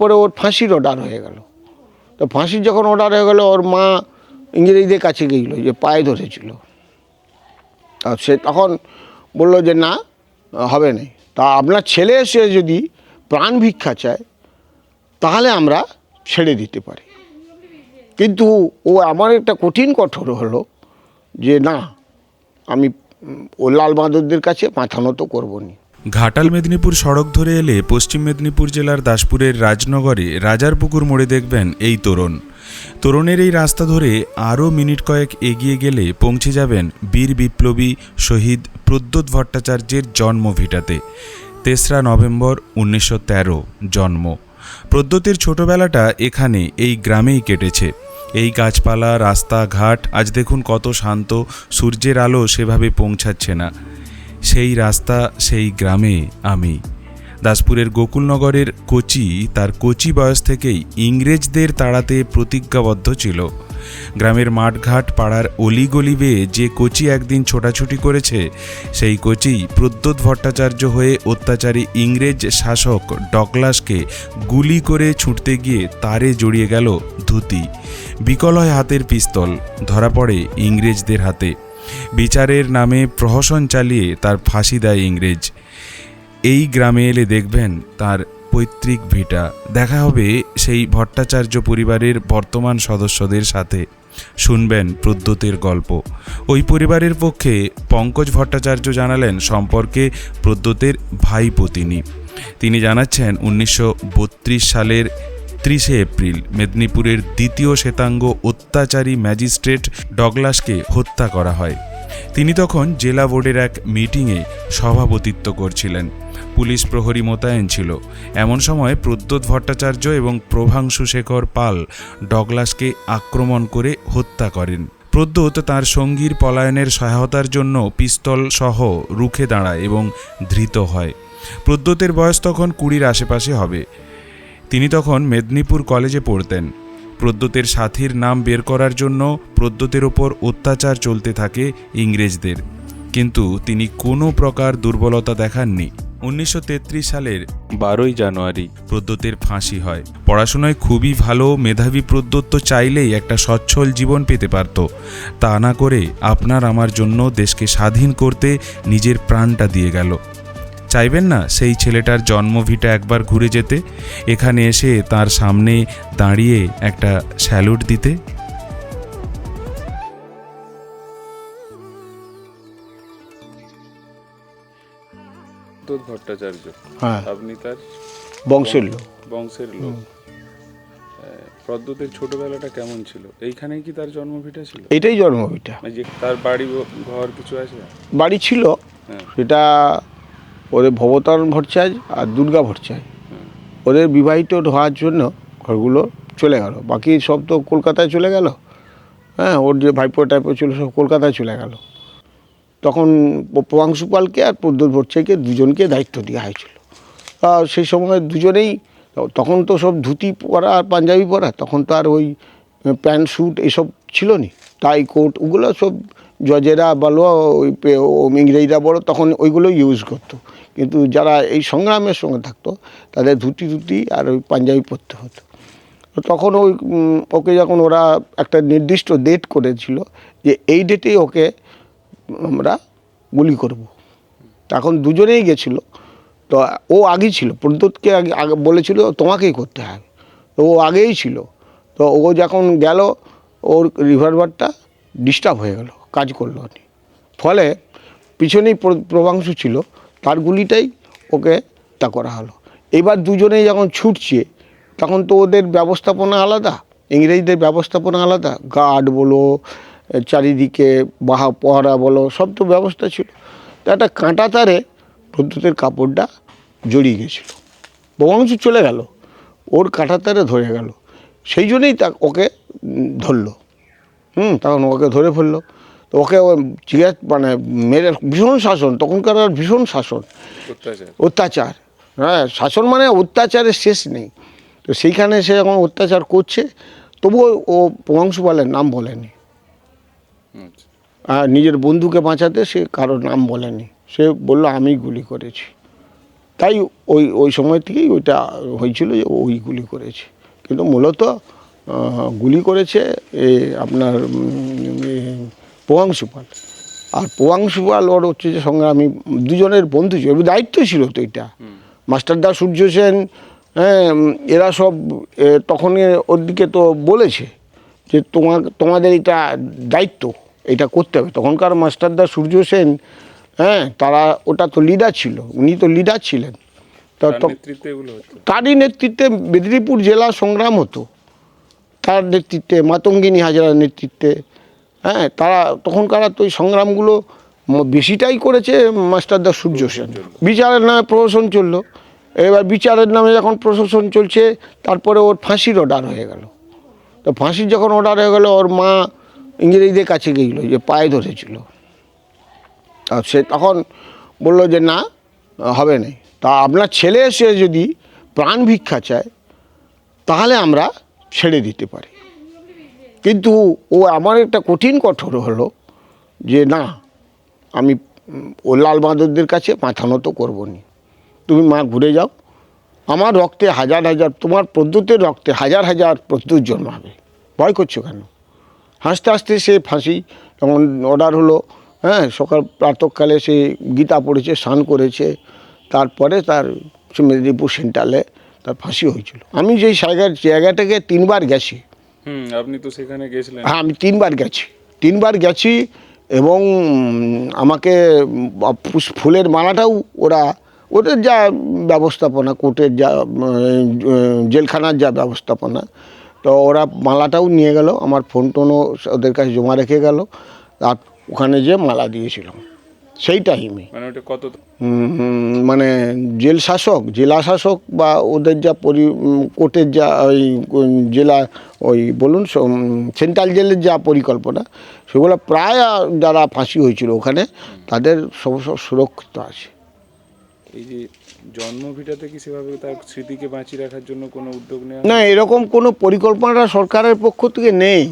পরে ওর ফাঁসির অর্ডার হয়ে গেল। তো ফাঁসির যখন অর্ডার হয়ে গেল, ওর মা ইংরেজদের কাছে গেছিল, যে পায়ে ধরেছিল। তা সে তখন বলল যে, না, হবে না। তা আপনার ছেলে এসে যদি প্রাণ ভিক্ষা চায়, তাহলে আমরা ছেড়ে দিতে পারি। কিন্তু ও আমার একটা কঠিন কঠোর হলো যে, না, আমি ও লাল বাঁদরদের কাছে মাথা নত করব নি। ঘাটাল মেদিনীপুর সড়ক ধরে এলে পশ্চিম মেদিনীপুর জেলার দাসপুরের রাজনগরে রাজার পুকুর মোড়ে দেখবেন এই তোরণ। তোরণের এই রাস্তা ধরে আরও মিনিট কয়েক এগিয়ে গেলে পৌঁছে যাবেন বীর বিপ্লবী শহীদ প্রদ্যোৎ ভট্টাচার্যের জন্মভিটাতে। তেসরা নভেম্বর উনিশশো তেরো, জন্ম। প্রদ্যোতের ছোটবেলাটা এখানে এই গ্রামেই কেটেছে। এই গাছপালা, রাস্তাঘাট, আজ দেখুন কত শান্ত, সূর্যের আলো সেভাবে পৌঁছাচ্ছে না। সেই রাস্তা, সেই গ্রামে আমি। দাসপুরের গোকুলনগরের কোচি তার কোচি বয়স থেকেই ইংরেজদের তাড়াতে প্রতিজ্ঞাবদ্ধ ছিল। গ্রামের মাঠঘাট পাড়ার অলিগলি বেয়ে যে কোচি একদিন ছোটাছুটি করেছে, সেই কোচি প্রদ্যোৎ ভট্টাচার্য হয়ে অত্যাচারী ইংরেজ শাসক ডগলাসকে গুলি করে ছুটতে গিয়ে তারে জড়িয়ে গেল ধুতি। বিকল হয় হাতের পিস্তল, ধরা পড়ে ইংরেজদের হাতে। বিচারের নামে প্রহসন চালিয়ে তার ফাঁসি দেয় ইংরেজ। এই গ্রামে এলে দেখবেন তার পৈতৃক ভিটা। দেখা হবে সেই ভট্টাচার্য পরিবারের বর্তমান সদস্যদের সাথে। শুনবেন প্রদ্যোতের গল্প। ওই পরিবারের পক্ষে পঙ্কজ ভট্টাচার্য জানালেন সম্পর্কে প্রদ্যোতের ভাইপো তিনি তিনি জানাচ্ছেন, উনিশশো বত্রিশ সালের ত্রিশে এপ্রিল মেদিনীপুরের দ্বিতীয় শ্বেতাঙ্গ অত্যাচারী ম্যাজিস্ট্রেট ডগলাসকে হত্যা করা হয়। তিনি তখন জেলা বোর্ডের এক মিটিংয়ে সভাপতিত্ব করছিলেন। পুলিশ প্রহরী মোতায়েন ছিল। এমন সময় প্রদ্যোৎ ভট্টাচার্য এবং প্রভাংশু শেখর পাল ডগলাসকে আক্রমণ করে হত্যা করেন। প্রদ্যোৎ তার সঙ্গীর পলায়নের সহায়তার জন্য পিস্তল সহ রুখে দাঁড়ায় এবং ধৃত হয়। প্রদ্যোতের বয়স তখন কুড়ির আশেপাশে হবে। তিনি তখন মেদিনীপুর কলেজে পড়তেন। প্রদ্যোতের সাথীর নাম বের করার জন্য প্রদ্যোতের ওপর অত্যাচার চলতে থাকে ইংরেজদের। কিন্তু তিনি কোনো প্রকার দুর্বলতা দেখাননি। উনিশশো তেত্রিশ সালের বারোই জানুয়ারি প্রদ্যোতের ফাঁসি হয়। পড়াশোনায় খুবই ভালো মেধাবী প্রদ্যোত চাইলেই একটা সচ্ছল জীবন পেতে পারত। তা না করে আপনার আমার জন্য দেশকে স্বাধীন করতে নিজের প্রাণটা দিয়ে গেল। চাইবেন না? সেই ছেলেটার জন্মভিটা একবার ঘুরে যেতে এখানে এসে তার সামনে দাঁড়িয়ে একটা স্যালুট দিতে। ভট্টাচার্য হ্যাঁ। আপনি তার বংশের লোক। বংশের লোক। প্রদ্যোতের ছোটবেলাটা কেমন ছিল? এইখানেই কি তার জন্মভিটা ছিল? এটাই জন্মভিটা মানে যে তার বাড়ি ঘর কিছু আছে? বাড়ি ছিল। হ্যাঁ। সেটা ওদের ভবতারণ ভট্টাচার্য আর দুর্গা ভট্টাচার্য। ওদের বিবাহিত হওয়ার জন্য ঘরগুলো চলে গেল। বাকি সব তো কলকাতায় চলে গেল। হ্যাঁ ওর যে ভাইপো টাইপো ছিল সব কলকাতায় চলে গেল। তখন প- প্রভাংশু পালকে আর প্রদ্যোৎ ভট্টাচার্যকে দুজনকে দায়িত্ব দেওয়া হয়েছিল। সেই সময় দুজনেই, তখন তো সব ধুতি পরা আর পাঞ্জাবি পরা, তখন তো আর ওই প্যান্ট স্যুট এসব ছিল নি টাই, কোট, ওগুলো সব জজেরা বলো, ওই ইংরেজরা বলো, তখন ওইগুলো ইউজ করতো। কিন্তু যারা এই সংগ্রামের সঙ্গে থাকতো, তাদের ধুতি ধুতি আর ওই পাঞ্জাবি পরতে হতো। তখন ওই ওকে যখন ওরা একটা নির্দিষ্ট ডেট করেছিল, যে এই ডেটেই ওকে আমরা গুলি করব। তখন দুজনেই গেছিল। তো ও আগেই ছিল প্রদ্যুৎকে আগে আগে বলেছিল, তোমাকেই করতে হবে। তো ও আগেই ছিল। তো ও যখন গেল, ওর রিভলভারটা ডিস্টার্ব হয়ে গেল। কাজ করল ফলে পিছনেই প্র- প্রভাংশু ছিল, তার গুলিটাই ওকে তা করা হলো। এবার দুজনেই যখন ছুটছে, তখন তো ওদের ব্যবস্থাপনা আলাদা, ইংরেজদের ব্যবস্থাপনা আলাদা। গার্ড বলো চারিদিকে বাহা, পহরা বলো, সব তো ব্যবস্থা ছিল। তো একটা কাঁটা তারে প্রদ্যুতের কাপড়টা জড়িয়ে গেছিল। বংশ চলে গেল, ওর কাঁটা তারে ধরে গেল। সেই জন্যই তা ওকে ধরলো। হুম, তখন ওকে ধরে ফেলল। তো ওকে ও জিজ্ঞাস মানে মেরে ভীষণ শাসন তখনকার আর ভীষণ শাসন। অত্যাচার। হ্যাঁ শাসন মানে অত্যাচারের শেষ নেই। তো সেইখানে সে যখন অত্যাচার করছে তবুও ও বংশপালের নাম বলেনি। আচ্ছা। আর নিজের বন্ধুকে বাঁচাতে সে কারোর নাম বলেনি। সে বলল আমি গুলি করেছি। তাই ওই ওই সময় থেকেই ওইটা হয়েছিল যে ওই গুলি করেছে। কিন্তু মূলত গুলি করেছে এ আপনার পোয়াংশু পাল। আর পোয়াংশু পাল ওর হচ্ছে যে সংগ্রামী দুজনের বন্ধু ছিল দায়িত্ব ছিল তো এটা। মাস্টারদা সূর্য সেন হ্যাঁ এরা সব তখন ওর দিকে তো বলেছে যে তোমার তোমাদের এটা দায়িত্ব এটা করতে হবে। তখনকার মাস্টারদা সূর্য সেন হ্যাঁ তারা ওটা তো লিডার ছিল উনি তো লিডার ছিলেন। তা তারই নেতৃত্বে মেদিনীপুর জেলা সংগ্রাম হতো। তার নেতৃত্বে মাতঙ্গিনী হাজরার নেতৃত্বে হ্যাঁ তারা তখনকার তো ওই সংগ্রামগুলো বেশিটাই করেছে মাস্টারদা সূর্য সেন। বিচারের নামে প্রশাসন চলল। এবার বিচারের নামে যখন প্রশাসন চলছে, তারপরে ওর ফাঁসির অর্ডার হয়ে গেল। তো ফাঁসির যখন অর্ডার হয়ে গেল, ওর মা ইংরেজদের কাছে গেছিল, যে পায়ে ধরেছিল। তা সে তখন বলল যে, না, হবে না। তা আপনার ছেলে এসে যদি প্রাণ ভিক্ষা চায়, তাহলে আমরা ছেড়ে দিতে পারি। কিন্তু ও আমার একটা কঠিন কঠোর হলো যে না, আমি ও লাল বাঁদরদের কাছে মাথা নত করব নি তুমি মা ঘুরে যাও। আমার রক্তে হাজার হাজার, তোমার প্রদ্যুতের রক্তে হাজার হাজার প্রদ্যুৎ জন্মাবে। ভয় করছ কেন? হাসতে হাসতে সে ফাঁসি তখন অর্ডার হলো হ্যাঁ সকাল প্রাতকালে সে গীতা পড়েছে, স্নান করেছে, তারপরে তার মেদিনীপুর সেন্ট্রালে তার ফাঁসি হয়েছিল। আমি যেই জায়গার জায়গাটাকে তিনবার গেছি আপনি তো সেখানে গেছিলেন। হ্যাঁ আমি তিনবার গেছি। তিনবার গেছি এবং আমাকে ফুলের মালাটাও ওরা, ওদের যা ব্যবস্থাপনা, কোর্টের যা জেলখানার যা ব্যবস্থাপনা, তো ওরা মালাটাও নিয়ে গেল, আমার ফোন টোনও ওদের কাছে জমা রেখে গেল, আর ওখানে যে মালা দিয়েছিলাম। সেই টাইমে মানে ওটা কত মানে জেল শাসক জেলা শাসক বা ওদের যা পরি কোর্টের যা ওই জেলা ওই বলুন সেন্ট্রাল জেলের যা পরিকল্পনা সেগুলো প্রায় যারা ফাঁসি হয়েছিল ওখানে তাদের সব সব সুরক্ষিত আছে। এই যে জন্মভিটাতে কি সেভাবে তার স্মৃতিকে বাঁচিয়ে রাখার জন্য কোনো উদ্যোগ নেওয়া না এরকম কোনো পরিকল্পনাটা সরকারের পক্ষ থেকে নেই।